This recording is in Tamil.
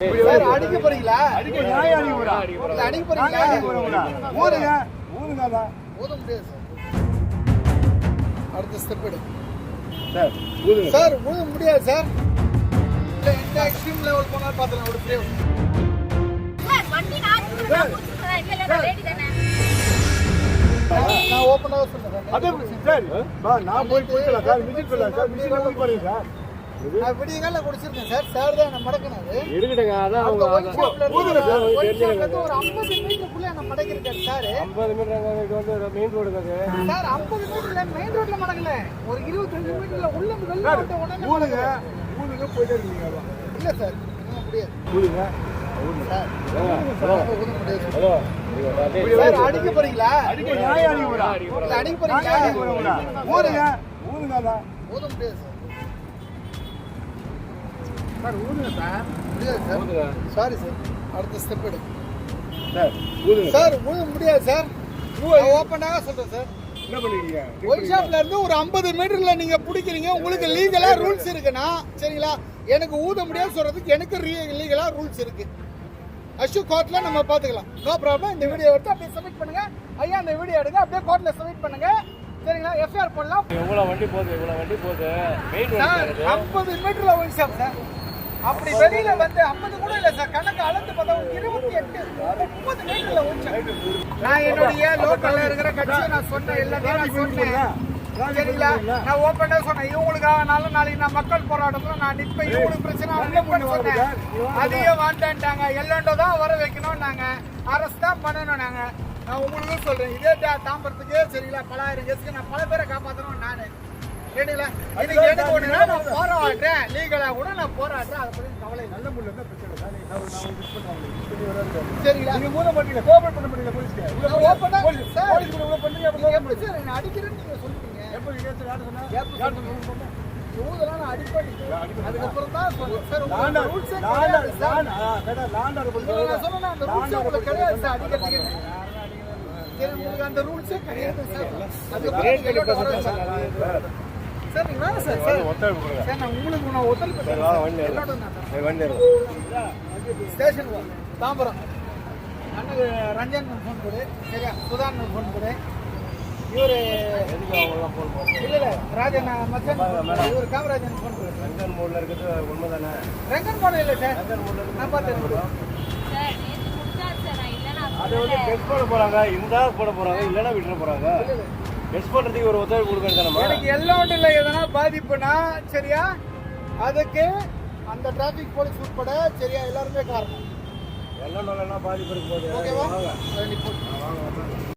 சார் அடிக்க போறீங்களா? அடிக்க நியாயம் அடிக்க போறா. அடிக்க போறீங்களா? ஊத முடியாது சார். அடுத்த ஸ்டெப் எடு. சார் ஊதுங்க சார் ஊத முடியாது சார். இந்த எக்ஸ்ட்ரீம் லெவல் போனா பாத்துலாம் ஒரு பிரேவ் சார், வண்டி நான் நான் புடிச்சிக்கிறேன். இல்ல, lady தானே. நான் அதே சார். நான் போய் குடிக்கலாம் சார். விசிட் பண்ணலாம் சார். விசிட் பண்ணி பாருங்க சார். நான் விடிய கால குடிச்சிருக்கேன் சார். சார் தான் என்ன மடக்கினது இருக்கட்டுங்க அதான் அவங்க ஒரு- 50 மீட்டருக்குள்ள என்ன மடக்கிருக்காரு சார். ஐம்பது மீட்டர் வந்து மெயின் ரோடு அது. சார் 50 மீட்டர்ல மெயின் ரோட்ல மடக்கல. ஒரு 25 மீட்டர்ல உள்ள வெளில வந்து உடனே மடக்குது. ஊதுங்க போயிட்டே இருக்கீங்க. இல்ல சார் முடியாது. ஊதுங்க. சார். ஹலோ. அடிக்க போறீங்களா? அடிக்க போறீங்களா. ஊதுங்க ஊதுங்கதான் ஊத முடியாது சார் ஊதுங்க சார். முடியாது சார்? Sorry sir. அடுத்த ஸ்டெப் எடு. சார் ஊதுங்க சார் ஊத முடியாது சார். ஓப்பனாக சொல்றேன் சார். என்ன பண்ணிருக்கீங்க ஒயின் ஷாப்ல இருந்து ஒரு 50 மீட்டர்ல நீங்க பிடிக்கிறீங்க. உங்களுக்கு லீகலா ரூல்ஸ் இருக்குன்னா சரிங்களா? எனக்கு ஊத முடியாது சொல்றதுக்கு எனக்கு லீகலா ரூல்ஸ் இருக்கு. அஷு கோர்ட்ல நம்ம பாத்துக்கலாம். நோ ப்ராப்ளம் இந்த வீடியோ எடுத்து அப்படியே சப்மிட் பண்ணுங்க. ஐயா இந்த வீடியோ எடுங்க. அப்படியே கோர்ட்ல சப்மிட் பண்ணுங்க. சரிங்களா? எஃப்ஐஆர் போடலாம். எவ்வளோ வண்டி போகுது? இவ்வளோ வண்டி போகுது? 50 மீட்டர்ல ஒயின் ஷாப் சார். அப்படி வெளியில வந்து 50 கூட இல்ல சார். கணக்கு அளந்து பார்த்தா ஒரு 28 30 மீட்டர்ல நான் என்னுடைய லோக்கல்ல இருக்கிற கட்சியை நான் சொன்ன எல்லாத்தையும் நான் சொன்னேன். சரிங்களா? நான் ஓப்பனா சொன்னேன். இவங்களுக்காகனாலும் நாளைக்கு நான் மக்கள் போராட்டத்துல நான் நிற்பேன் இவங்களுக்கு பிரச்சனை அவங்க சொன்னேன். அதையும் வாண்டான்ட்டாங்க. எல்லண்டோ தான் வர வைக்கணும் நாங்க. அரசு தான் பண்ணணும் நாங்க. நான் உங்களுக்கும் சொல்றேன். இதே தாம்பரத்துக்கே சரிங்களா பலாயிரம் கேஸுக்கு நான் பல பேரை காப்பாற்றணும் நானு. இதுக்கு எனக்கு ஒண்ணுன்னா போராடுறேன். லீகலா கூட நான் போராடுறேன். அதை பத்தி கவலை நல்ல முள்ள தான் பிரச்சனை வராது சரிங்களா? நீங்க மூலம் பண்ணீங்க கோஆபரேட் பண்ண முடியல போலீஸ்க்கு. போலீஸ் நீங்க எப்படி சார் என்ன அடிக்கிறேன்னு நீங்க சொல்றீங்க எப்ப நீங்க ஏத்து யார் சொன்னா? ஊதலாம் நான் அடிப்பேன். அதுக்கப்புறம் தான் சொன்னேன் சார் உங்களுக்கு ரூல்ஸே கிடையாது சார். நான் சொன்னேன் அந்த ரூல்ஸ் உங்களுக்கு கிடையாது சார் அடிக்கிறதுக்கு. உங்களுக்கு அந்த ரூல்ஸே கிடையாது சார். அதுக்கப்புறம் சார் சார் நீங்க வேணாம் சார். சார் ஒத்துழைப்பு கொடுங்க. சார் நான் உங்களுக்கு நான் ஒத்துழைப்பு சரி, வா. வண்டி வண்டி. ஸ்டேஷன் வா. தாம்பரம். ரஞ்சன் ஃபோன் கொடு. சரியா? சுதான் ஃபோன் கொடு. இவரு இல்ல இல்ல ராஜன் மச்சன் இவர் காமராஜன் ஃபோன் கொடு. ரங்கன் மூடில் இருக்கிறது உண்மை தானே ரங்கன் போன இல்ல சார். நான் பார்த்தேன் சார், நேத்து குடிச்சாரு சார். நான் இல்லைன்னா அதை வந்து டெஸ்ட் போட போகிறாங்க இருந்தால் போட போகிறாங்க இல்லைன்னா விட்டுற போகிறாங்க டெஸ்ட் பண்ணுறதுக்கு ஒரு ஒத்துழைப்பு கொடுக்கணும் தானே எனக்கு எல்லோண்டில் எதனா பாதிப்புனா சரியா? அதுக்கு அந்த டிராபிக் போலீஸ் உட்பட சரியா எல்லாருமே காரணம். எல்லாம் பாதிப்பு இருக்கும் போது ஓகேவா